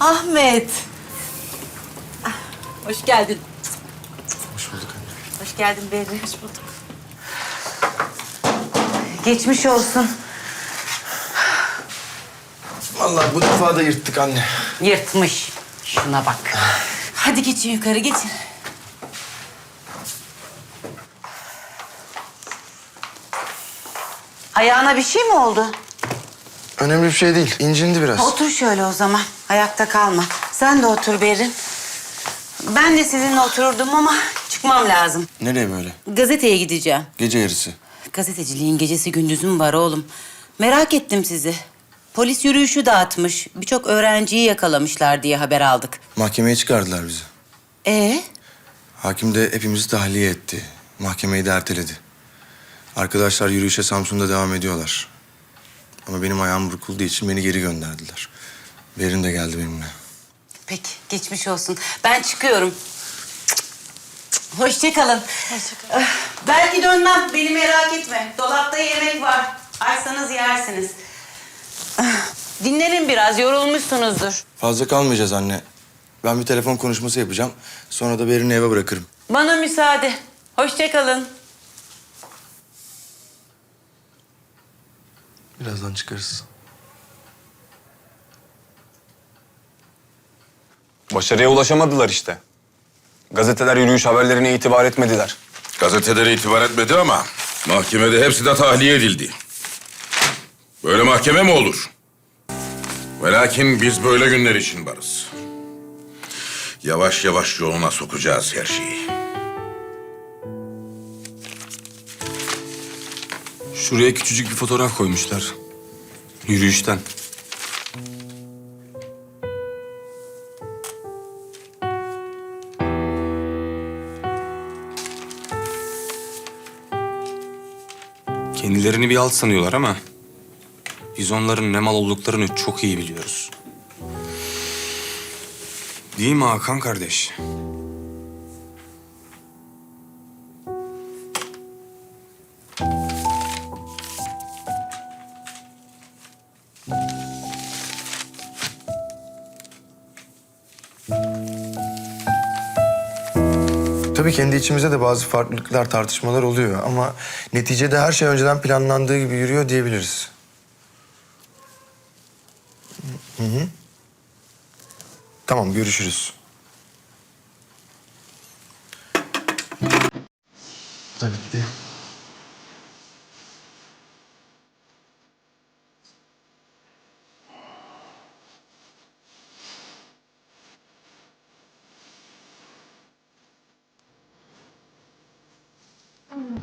Ahmet. Ah, Hoş geldin. Hoş bulduk anne. Hoş geldin Berri. Hoş bulduk. Geçmiş olsun. Vallahi bu defa da yırttık anne. Yırtmış. Şuna bak. Hadi geçin yukarı geçin. Ayağına bir şey mi oldu? Önemli bir şey değil. İncindi biraz. Otur şöyle o zaman. Ayakta kalma. Sen de otur Berin. Ben de sizinle otururdum ama çıkmam lazım. Nereye böyle? Gazeteye gideceğim. Gece yarısı. Gazeteciliğin gecesi gündüzü mü var oğlum? Merak ettim sizi. Polis yürüyüşü dağıtmış. Birçok öğrenciyi yakalamışlar diye haber aldık. Mahkemeye çıkardılar bizi. Ee, Hakim de hepimizi tahliye etti. Mahkemeyi de erteledi. Arkadaşlar yürüyüşe Samsun'da devam ediyorlar. Ama benim ayağım burkulduğu için beni geri gönderdiler. Berin de geldi benimle. peki geçmiş olsun. Ben çıkıyorum. Hoşçakalın. Hoşçakalın. Belki dönmem. Beni merak etme. Dolapta yemek var. Açsanız yersiniz. Ah, Dinlenin biraz. Yorulmuşsunuzdur. Fazla kalmayacağız anne. Ben bir telefon konuşması yapacağım. Sonra da Berin'i eve bırakırım. Bana müsaade. Hoşçakalın. Birazdan çıkarız. Başarıya ulaşamadılar işte. Gazeteler yürüyüş haberlerine itibar etmediler. Gazetelere itibar etmedi ama mahkemede hepsi de tahliye edildi. Böyle mahkeme mi olur? Ve lakin biz böyle günler için varız. Yavaş yavaş yoluna sokacağız her şeyi. Şuraya küçücük bir fotoğraf koymuşlar. Yürüyüşten. Kendilerini bir alt sanıyorlar ama biz onların ne mal olduklarını çok iyi biliyoruz. Değil mi Hakan kardeş? Tabii kendi içimizde de bazı farklılıklar, tartışmalar oluyor ama neticede her şey önceden planlandığı gibi yürüyor diyebiliriz. Hı hı. Tamam, görüşürüz. Da bitti.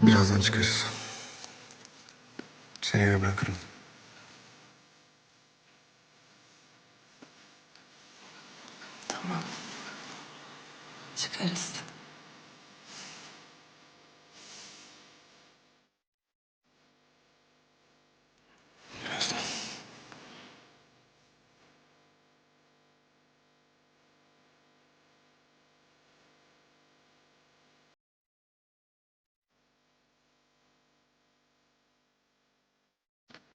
Birazdan çıkarız. Seni eve bırakırım. Tamam. Çıkarız.